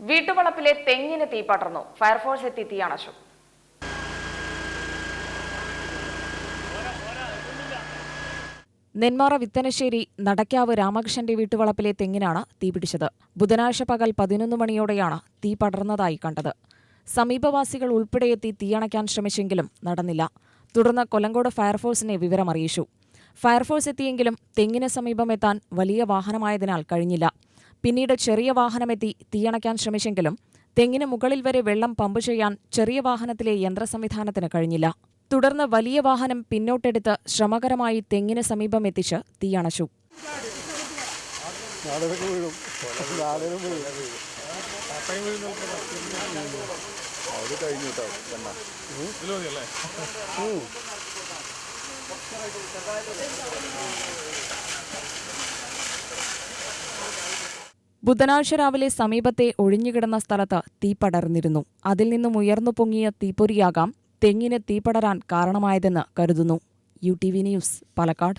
വീട്ടുവളപ്പിലെ തെങ്ങിന് തീ പടർന്നു. ഫയർഫോഴ്സ് എത്തി തീ അണച്ചു. നെന്മാറ വിത്തനശ്ശേരി നടക്കാവ് രാമകൃഷ്ണന്റെ വീട്ടുവളപ്പിലെ തെങ്ങിനാണ് തീപിടിച്ചത് ബുധനാഴ്ച പകൽ പതിനൊന്ന് മണിയോടെയാണ് തീ പടർന്നതായി കണ്ടത്. സമീപവാസികൾ ഉൾപ്പെടെയെത്തി തീയണയ്ക്കാൻ ശ്രമിച്ചെങ്കിലും നടന്നില്ല. തുടർന്ന് കൊല്ലങ്കോട് ഫയർഫോഴ്സിനെ വിവരമറിയിച്ചു. ഫയർഫോഴ്സ് എത്തിയെങ്കിലും തെങ്ങിന് സമീപമെത്താൻ വലിയ വാഹനമായതിനാൽ കഴിഞ്ഞില്ല. പിന്നീട് ചെറിയ വാഹനമെത്തി തീയണയ്ക്കാൻ ശ്രമിച്ചെങ്കിലും തെങ്ങിന് മുകളിൽ വരെ വെള്ളം പമ്പ് ചെയ്യാൻ ചെറിയ വാഹനത്തിലെ യന്ത്ര യന്ത്രസംവിധാനത്തിന് കഴിഞ്ഞില്ല. തുടർന്ന് വലിയ വാഹനം പിന്നോട്ടെടുത്ത് ശ്രമകരമായി തെങ്ങിന് സമീപം എത്തിച്ച് തീയണച്ചു. കഴിഞ്ഞു ബുധനാഴ്ച രാവിലെ സമീപത്തെ ഒഴിഞ്ഞുകിടന്ന സ്ഥലത്ത് തീ പടർന്നിരുന്നു. അതിൽ നിന്നും ഉയർന്നു പൊങ്ങിയ തീപ്പൊരിയാകാം തെങ്ങിന് തീപടരാൻ കാരണമായതെന്ന് കരുതുന്നു. U T V news Palakkad.